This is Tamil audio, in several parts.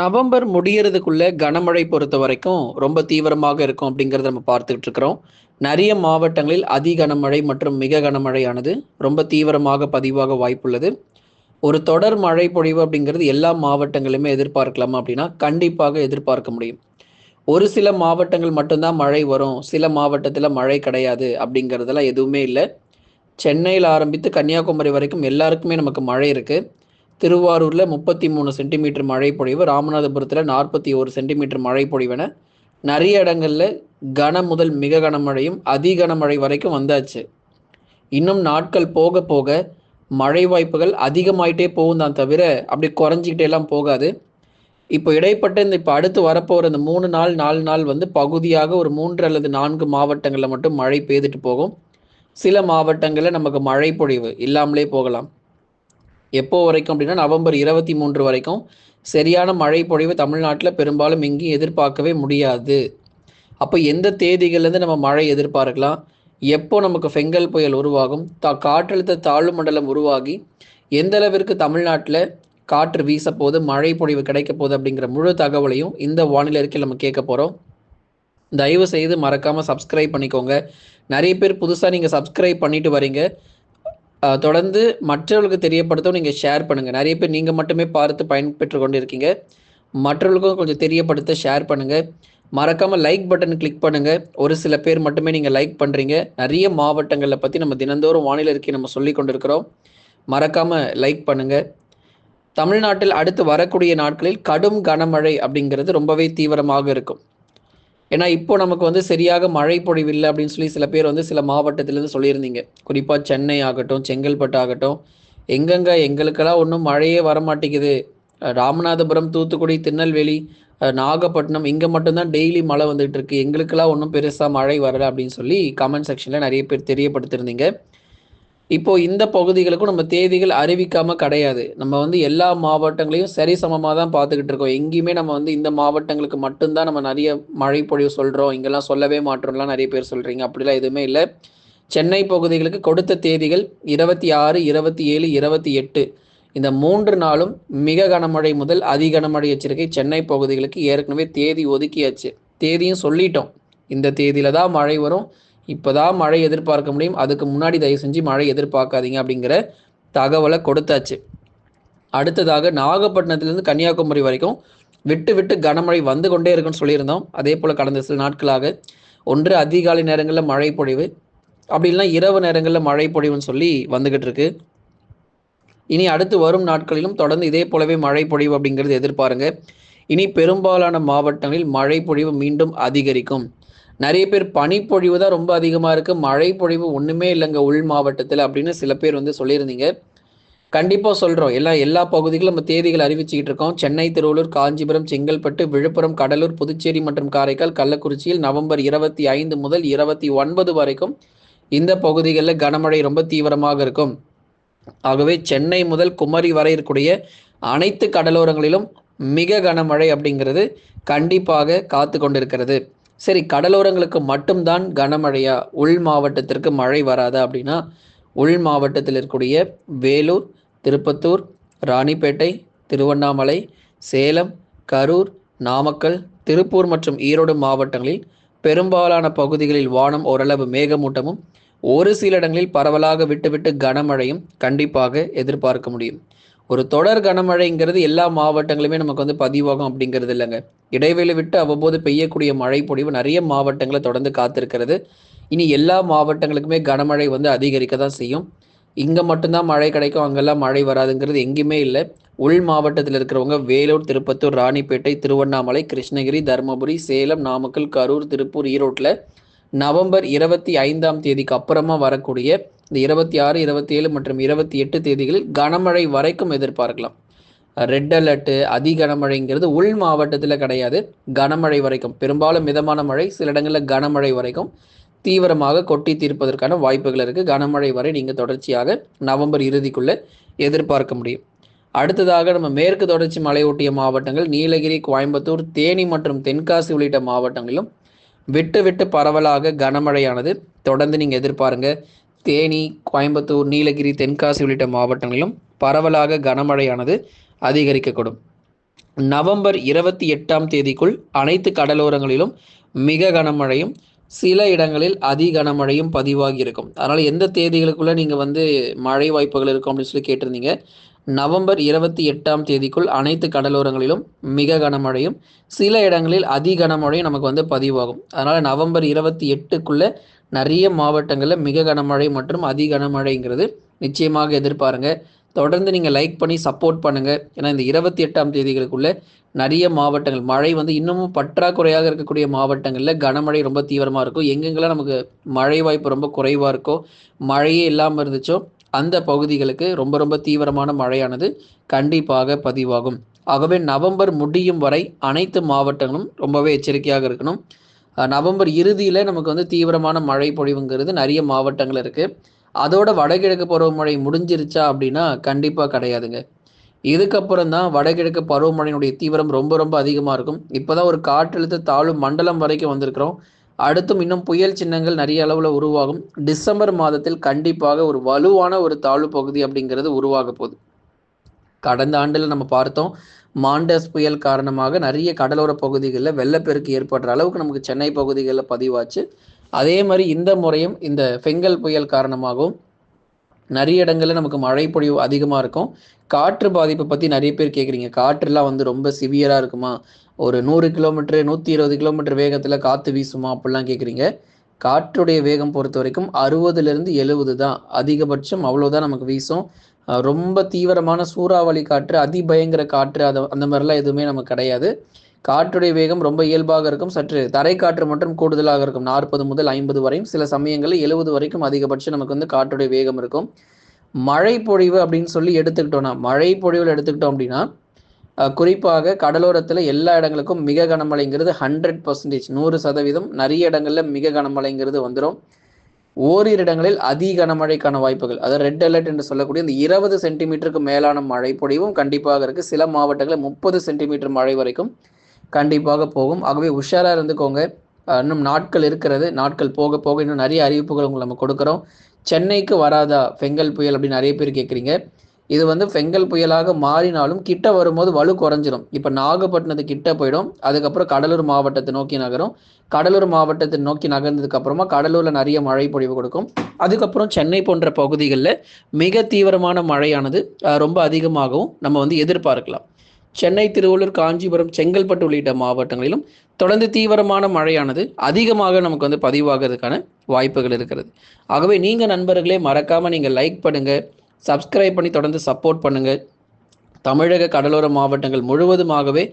நவம்பர் முடியறதுக்குள்ள கனமழை பொறுத்த வரைக்கும் ரொம்ப தீவிரமாக இருக்கும் அப்படிங்கிறத நம்ம பார்த்துக்கிட்டு இருக்கிறோம். நிறைய மாவட்டங்களில் அதி கனமழை மற்றும் மிக கனமழையானது ரொம்ப தீவிரமாக பதிவாக வாய்ப்புள்ளது. ஒரு தொடர் மழை பொழிவு அப்படிங்கிறது எல்லா மாவட்டங்களுமே எதிர்பார்க்கலாமா அப்படின்னா கண்டிப்பாக எதிர்பார்க்க முடியும். ஒரு சில மாவட்டங்கள் மட்டும்தான் மழை வரும். சில மாவட்டத்தில் மழை கிடையாது அப்படிங்கிறதெல்லாம் எதுவுமே இல்லை. சென்னையில் ஆரம்பித்து கன்னியாகுமரி வரைக்கும் எல்லாருக்குமே நமக்கு மழை இருக்குது திருவாரூரில் முப்பத்தி மூணு சென்டிமீட்டர் மழை பொழிவு ராமநாதபுரத்தில் நாற்பத்தி ஒரு சென்டிமீட்டர் மழை பொழிவென நிறைய இடங்களில் கன முதல் மிக கனமழையும் அதி கனமழை வரைக்கும் வந்தாச்சு. இன்னும் நாட்கள் போக போக மழை வாய்ப்புகள் அதிகமாயிட்டே போகும் தான் தவிர அப்படி குறைஞ்சிக்கிட்டே எல்லாம் போகாது. இப்போ இடைப்பட்ட இந்த இப்போ அடுத்து வரப்போகிற இந்த மூணு நாள் நாலு நாள் வந்து பகுதியாக ஒரு மூன்று அல்லது நான்கு மாவட்டங்களில் மட்டும் மழை பெய்துட்டு போகும். சில மாவட்டங்களில் நமக்கு மழை பொழிவு இல்லாமலே போகலாம். எப்போ வரைக்கும் அப்படின்னா நவம்பர் இருபத்தி மூன்று வரைக்கும் சரியான மழை பொழிவு தமிழ்நாட்டில் பெரும்பாலும் எங்கேயும் எதிர்பார்க்கவே முடியாது. அப்போ எந்த தேதிகள்லேருந்து நம்ம மழை எதிர்பார்க்கலாம்? எப்போ நமக்கு ஃபெங்கல் புயல் உருவாகும்? தா காற்றழுத்த தாழ்வு மண்டலம் உருவாகி எந்த அளவிற்கு தமிழ்நாட்டில் காற்று வீச போது மழை பொழிவு கிடைக்க போகுது அப்படிங்கிற முழு தகவலையும் இந்த வானிலை அறிக்கையில் நம்ம கேட்க போகிறோம் தயவு செய்து மறக்காமல் சப்ஸ்கிரைப் பண்ணிக்கோங்க. நிறைய பேர் புதுசாக நீங்கள் சப்ஸ்கிரைப் பண்ணிட்டு வரீங்க. தொடர்ந்து மற்றவர்களுக்கு தெரியப்படுத்தவும் நீங்கள் ஷேர் பண்ணுங்கள் நிறைய பேர் நீங்கள் மட்டுமே பார்த்து பயன்பெற்று கொண்டு இருக்கீங்க மற்றவர்களுக்கும் கொஞ்சம் தெரியப்படுத்த ஷேர் பண்ணுங்கள் மறக்காமல் லைக் பட்டன் கிளிக் பண்ணுங்கள் ஒரு சில பேர் மட்டுமே நீங்கள் லைக் பண்ணுறீங்க நிறைய மாவட்டங்களை பற்றி நம்ம தினந்தோறும் வானிலை இருக்கி நம்ம சொல்லி கொண்டிருக்கிறோம். மறக்காமல் லைக் பண்ணுங்கள் தமிழ்நாட்டில் அடுத்து வரக்கூடிய நாட்களில் கடும் கனமழை அப்படிங்கிறது ரொம்பவே தீவிரமாக இருக்கும். ஏன்னா இப்போ நமக்கு வந்து சரியாக மழை பொழிவில்லை அப்படின்னு சொல்லி சில பேர் வந்து சில மாவட்டத்திலேருந்து சொல்லியிருந்தீங்க. குறிப்பாக சென்னை ஆகட்டும் செங்கல்பட்டு ஆகட்டும் எங்கெங்க எங்களுக்கெல்லாம் ஒன்றும் மழையே வரமாட்டேங்குது. ராமநாதபுரம் தூத்துக்குடி திருநெல்வேலி நாகப்பட்டினம் இங்கே மட்டும்தான் டெய்லி மழை வந்துட்டு இருக்கு. எங்களுக்கெல்லாம் ஒன்றும் பெருசாக மழை வரல அப்படின்னு சொல்லி கமெண்ட் செக்ஷனில் நிறைய பேர் தெரியப்படுத்திருந்தீங்க இப்போ இந்த பகுதிகளுக்கும் நம்ம தேதிகள் அறிவிக்காம கிடையாது. நம்ம வந்து எல்லா மாவட்டங்களையும் சரிசமமாக தான் பார்த்துக்கிட்டு இருக்கோம். எங்கேயுமே நம்ம வந்து இந்த மாவட்டங்களுக்கு மட்டும்தான் நம்ம நிறைய மழை பொழிவு சொல்கிறோம் இங்கெல்லாம் சொல்லவே மாட்டோம்லாம் நிறைய பேர் சொல்கிறீங்க அப்படிலாம் எதுவுமே இல்லை. சென்னை பகுதிகளுக்கு கொடுத்த தேதிகள் இருபத்தி ஆறு இருபத்தி ஏழு இருபத்தி எட்டு. இந்த மூன்று நாளும் மிக கனமழை முதல் அதி கனமழை எச்சரிக்கை சென்னை பகுதிகளுக்கு ஏற்கனவே தேதி ஒதுக்கியாச்சு. தேதியும் சொல்லிட்டோம். இந்த தேதியில தான் மழை வரும். இப்போதான் மழை எதிர்பார்க்க முடியும். அதுக்கு முன்னாடி தயவு செஞ்சு மழை எதிர்பார்க்காதீங்க அப்படிங்கிற தகவலை கொடுத்தாச்சு. அடுத்ததாக நாகப்பட்டினத்திலிருந்து கன்னியாகுமரி வரைக்கும் விட்டு விட்டு கனமழை வந்து கொண்டே இருக்குன்னு சொல்லியிருந்தோம். அதே போல் கடந்த சில நாட்களாக ஒன்று அதிகாலை நேரங்களில் மழை பொழிவு அப்படி இல்லைன்னா இரவு நேரங்களில் மழை பொழிவுன்னு சொல்லி வந்துகிட்டு இருக்கு. இனி அடுத்து வரும் நாட்களிலும் தொடர்ந்து இதே போலவே மழை பொழிவு அப்படிங்கிறது எதிர்பாருங்க. இனி பெரும்பாலான மாவட்டங்களில் மழை பொழிவு மீண்டும் அதிகரிக்கும். நிறைய பேர் பனிப்பொழிவு தான் ரொம்ப அதிகமாக இருக்குது மழை பொழிவு ஒன்றுமே இல்லைங்க உள் மாவட்டத்தில் அப்படின்னு சில பேர் வந்து சொல்லியிருந்தீங்க. கண்டிப்பாக சொல்கிறோம் எல்லா எல்லா பகுதிகளும் நம்ம தேதிகள் அறிவிச்சுக்கிட்டு இருக்கோம். சென்னை திருவள்ளூர் காஞ்சிபுரம் செங்கல்பட்டு விழுப்புரம் கடலூர் புதுச்சேரி மற்றும் காரைக்கால் கள்ளக்குறிச்சியில் நவம்பர் இருபத்தி ஐந்து முதல் இருபத்தி ஒன்பது வரைக்கும் இந்த பகுதிகளில் கனமழை ரொம்ப தீவிரமாக இருக்கும். ஆகவே சென்னை முதல் குமரி வரை இருக்கக்கூடிய அனைத்து கடலோரங்களிலும் மிக கனமழை அப்படிங்கிறது கண்டிப்பாக காத்து கொண்டிருக்கிறது சரி கடலோரங்களுக்கு மட்டும்தான் கனமழையா? உள் மாவட்டத்திற்கு மழை வராதா அப்படின்னா உள் மாவட்டத்தில் இருக்கக்கூடிய வேலூர் திருப்பத்தூர் ராணிப்பேட்டை திருவண்ணாமலை சேலம் கரூர் நாமக்கல் திருப்பூர் மற்றும் ஈரோடு மாவட்டங்களில் பெரும்பாலான பகுதிகளில் வானம் ஓரளவு மேகமூட்டமும் ஒரு சில இடங்களில் பரவலாக விட்டுவிட்டு கனமழையும் கண்டிப்பாக எதிர்பார்க்க முடியும். ஒரு தொடர் கனமழைங்கிறது எல்லா மாவட்டங்களுமே நமக்கு வந்து பதிவாகும் அப்படிங்கிறது இல்லைங்க. இடைவெளி விட்டு அவ்வப்போது பெய்யக்கூடிய மழை பொழிவு நிறைய மாவட்டங்களை தொடர்ந்து காத்திருக்கிறது. இனி எல்லா மாவட்டங்களுக்குமே கனமழை வந்து அதிகரிக்க தான் செய்யும். இங்கே மட்டும்தான் மழை கிடைக்கும் அங்கெல்லாம் மழை வராதுங்கிறது எங்கேயுமே இல்லை. உள் மாவட்டத்தில் இருக்கிறவங்க வேலூர் திருப்பத்தூர் ராணிப்பேட்டை திருவண்ணாமலை கிருஷ்ணகிரி தருமபுரி சேலம் நாமக்கல் கரூர் திருப்பூர் ஈரோட்டில் நவம்பர் இருபத்தி ஐந்தாம் தேதிக்கு அப்புறமா வரக்கூடிய இந்த இருபத்தி ஆறு இருபத்தி ஏழு மற்றும் இருபத்தி எட்டு தேதிகளில் கனமழை வரைக்கும் எதிர்பார்க்கலாம். ரெட் அலர்ட்டு அதி கனமழைங்கிறது உள் மாவட்டத்தில் கிடையாது. கனமழை வரைக்கும். பெரும்பாலும் மிதமான மழை சில இடங்களில் கனமழை வரைக்கும். தீவிரமாக கொட்டி தீர்ப்பதற்கான வாய்ப்புகள் இருக்குது கனமழை வரை நீங்கள் தொடர்ச்சியாக நவம்பர் இறுதிக்குள்ளே எதிர்பார்க்க முடியும். அடுத்ததாக நம்ம மேற்கு தொடர்ச்சி மலையொட்டிய மாவட்டங்கள் நீலகிரி கோயம்புத்தூர் தேனி மற்றும் தென்காசி உள்ளிட்ட மாவட்டங்களிலும் விட்டு விட்டு பரவலாக கனமழையானது. தொடர்ந்து நீங்கள் எதிர்பாருங்க. தேனி கோயம்புத்தூர் நீலகிரி தென்காசி உள்ளிட்ட மாவட்டங்களிலும் பரவலாக கனமழையானது அதிகரிக்கக்கூடும். நவம்பர் இருபத்தி எட்டாம் தேதிக்குள் அனைத்து கடலோரங்களிலும் மிக கனமழையும் சில இடங்களில் அதி கனமழையும் பதிவாகி இருக்கும். அதனால் எந்த தேதிகளுக்குள்ளே நீங்கள் வந்து மழை வாய்ப்புகள் இருக்கும் அப்படின்னு சொல்லி கேட்டிருந்தீங்க நவம்பர் இருபத்தி எட்டாம் தேதிக்குள் அனைத்து கடலோரங்களிலும் மிக கனமழையும் சில இடங்களில் அதி கனமழையும் நமக்கு வந்து பதிவாகும். அதனால் நவம்பர் இருபத்தி எட்டுக்குள்ளே நிறைய மாவட்டங்களில் மிக கனமழை மற்றும் அதி கனமழைங்கிறது நிச்சயமாக எதிர்பாருங்க. தொடர்ந்து நீங்கள் லைக் பண்ணி சப்போர்ட் பண்ணுங்கள் ஏன்னா இந்த இருபத்தி எட்டாம் தேதிகளுக்குள்ளே நிறைய மாவட்டங்கள் மழை வந்து இன்னமும் பற்றாக்குறையாக இருக்கக்கூடிய மாவட்டங்களில் கனமழை ரொம்ப தீவிரமாக இருக்கும். எங்கெங்கெல்லாம் நமக்கு மழை வாய்ப்பு ரொம்ப குறைவாக இருக்கோ மழையே இல்லாமல் இருந்துச்சோ அந்த பகுதிகளுக்கு ரொம்ப ரொம்ப தீவிரமான மழையானது கண்டிப்பாக பதிவாகும். ஆகவே நவம்பர் முடியும் வரை அனைத்து மாவட்டங்களும் ரொம்பவே எச்சரிக்கையாக இருக்கணும். நவம்பர் இறுதியில் நமக்கு வந்து தீவிரமான மழை பொழிவுங்கிறது நிறைய மாவட்டங்கள் இருக்குது அதோட வடகிழக்கு பருவமழை முடிஞ்சிருச்சா அப்படின்னா கண்டிப்பாக கிடையாதுங்க. இதுக்கப்புறம் தான் வடகிழக்கு பருவமழையினுடைய தீவிரம் ரொம்ப ரொம்ப அதிகமாக இருக்கும். இப்போ தான் ஒரு காற்றழுத்த தாழ்வு மண்டலம் வரைக்கும் வந்திருக்கிறோம். அடுத்தும் இன்னும் புயல் சின்னங்கள் நிறைய அளவில் உருவாகும். டிசம்பர் மாதத்தில் கண்டிப்பாக ஒரு வலுவான ஒரு தாழ்வு பகுதி அப்படிங்கிறது உருவாக போகுது. கடந்த ஆண்டில் நம்ம பார்த்தோம். மாண்டஸ் புயல் காரணமாக நிறைய கடலோர பகுதிகளில் வெள்ளப்பெருக்கு ஏற்படுற அளவுக்கு நமக்கு சென்னை பகுதிகளில் பதிவாச்சு. அதே மாதிரி இந்த முறையும் இந்த ஃபெங்கல் புயல் காரணமாகவும் நிறைய இடங்களில் நமக்கு மழை பொழிவு அதிகமாக இருக்கும். காற்று பாதிப்பை பற்றி நிறைய பேர் கேட்குறீங்க காற்றுலாம் வந்து ரொம்ப சிவியராக இருக்குமா? ஒரு நூறு கிலோமீட்டர் நூற்றி இருபது கிலோமீட்டர் வேகத்தில் காற்று வீசுமா? அப்படிலாம் கேட்குறீங்க காற்றுடைய வேகம் பொறுத்த வரைக்கும் அறுபதுலேருந்து எழுபது தான். அதிகபட்சம் அவ்வளோதான் நமக்கு வீசும். ரொம்ப தீவிரமான சூறாவளி காற்று அதிபயங்கர காற்று அதை அந்த மாதிரிலாம் எதுவுமே நமக்கு கிடையாது. காற்றுடைய வேகம் ரொம்ப இயல்பாக இருக்கும். சற்று தரை காற்று மட்டும் கூடுதலாக இருக்கும். நாற்பது முதல் ஐம்பது வரையும். சில சமயங்களில் எழுபது வரைக்கும் அதிகபட்சம் நமக்கு வந்து காற்றுடைய வேகம் இருக்கும். மழை பொழிவு அப்படின்னு சொல்லி எடுத்துக்கிட்டோம்னா மழை பொழிவில் எடுத்துக்கிட்டோம் அப்படின்னா குறிப்பாக கடலோரத்தில் எல்லா இடங்களுக்கும் மிக கனமழைங்கிறது ஹண்ட்ரட் பர்சன்டேஜ் நூறு சதவீதம் நிறைய இடங்களில் மிக கனமழைங்கிறது வந்துடும் ஓரிரு இடங்களில் அதி கனமழைக்கான வாய்ப்புகள். அதாவது ரெட் அலர்ட் என்று சொல்லக்கூடிய இந்த இருபது சென்டிமீட்டருக்கு மேலான மழை பொழிவும் கண்டிப்பாக இருக்குது சில மாவட்டங்களில் முப்பது சென்டிமீட்டர் மழை வரைக்கும் கண்டிப்பாக போகும். ஆகவே உஷாராக இருந்துக்கோங்க. இன்னும் நாட்கள் இருக்கிறது. நாட்கள் போக போக இன்னும் நிறைய அறிவிப்புகள் உங்களுக்கு நம்ம கொடுக்குறோம். சென்னைக்கு வராதா? பெங்கல் புயல் அப்படின்னு நிறைய பேர் கேட்குறீங்க இது வந்து பெங்கல் புயலாக மாறினாலும் கிட்ட வரும்போது வலு குறைஞ்சிரும். இப்போ நாகப்பட்டினத்து கிட்ட போயிடும். அதுக்கப்புறம் கடலூர் மாவட்டத்தை நோக்கி நகரும். கடலூர் மாவட்டத்தை நோக்கி நகர்ந்ததுக்கு அப்புறமா கடலூரில் நிறைய மழை பொழிவு கொடுக்கும். அதுக்கப்புறம் சென்னை போன்ற பகுதிகளில் மிக தீவிரமான மழையானது ரொம்ப அதிகமாகவும் நம்ம வந்து எதிர்பார்க்கலாம். சென்னை திருவள்ளூர் காஞ்சிபுரம் செங்கல்பட்டு உள்ளிட்ட மாவட்டங்களிலும் தொடர்ந்து தீவிரமான மழையானது அதிகமாக நமக்கு வந்து பதிவாகிறதுக்கான வாய்ப்புகள் இருக்கிறது. ஆகவே நீங்கள் நண்பர்களே மறக்காமல் நீங்கள் லைக் பண்ணுங்கள் சப்ஸ்கிரைப் பண்ணி தொடர்ந்து சப்போர்ட் பண்ணுங்கள் தமிழக கடலோர மாவட்டங்கள் முழுவதுமாகவே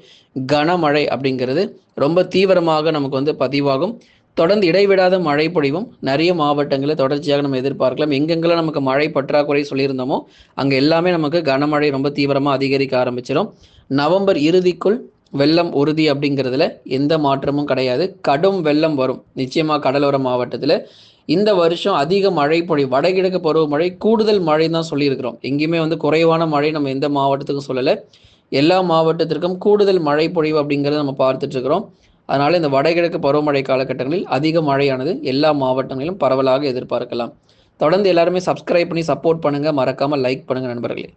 கனமழை அப்படிங்கிறது ரொம்ப தீவிரமாக நமக்கு வந்து பதிவாகும். தொடர்ந்து இடைவிடாத மழை பொழிவும் நிறைய மாவட்டங்களில் தொடர்ச்சியாக நம்ம எதிர்பார்க்கலாம். எங்கெங்கெல்லாம் நமக்கு மழை பற்றாக்குறை சொல்லியிருந்தோமோ அங்கே எல்லாமே நமக்கு கனமழை ரொம்ப தீவிரமாக அதிகரிக்க ஆரம்பிச்சிடும் நவம்பர் இறுதிக்குள் வெள்ளம் உறுதி அப்படிங்கிறதுல எந்த மாற்றமும் கிடையாது. கடும் வெள்ளம் வரும். நிச்சயமாக கடலோர மாவட்டத்தில் இந்த வருஷம் அதிக மழை பொழி வடகிழக்கு பருவமழை கூடுதல் மழைன்னு தான் சொல்லியிருக்கிறோம். எங்கேயுமே வந்து குறைவான மழை நம்ம எந்த மாவட்டத்துக்கும் சொல்லலை. எல்லா மாவட்டத்திற்கும் கூடுதல் மழை பொழிவு அப்படிங்கிறத நம்ம பார்த்துட்டு இருக்கிறோம். அதனால் இந்த வடகிழக்கு பருவமழை காலகட்டங்களில் அதிக மழையானது எல்லா மாவட்டங்களிலும் பரவலாக எதிர்பார்க்கலாம். தொடர்ந்து எல்லாருமே சப்ஸ்கிரைப் பண்ணி சப்போர்ட் பண்ணுங்கள் மறக்காமல் லைக் பண்ணுங்கள் நண்பர்களே.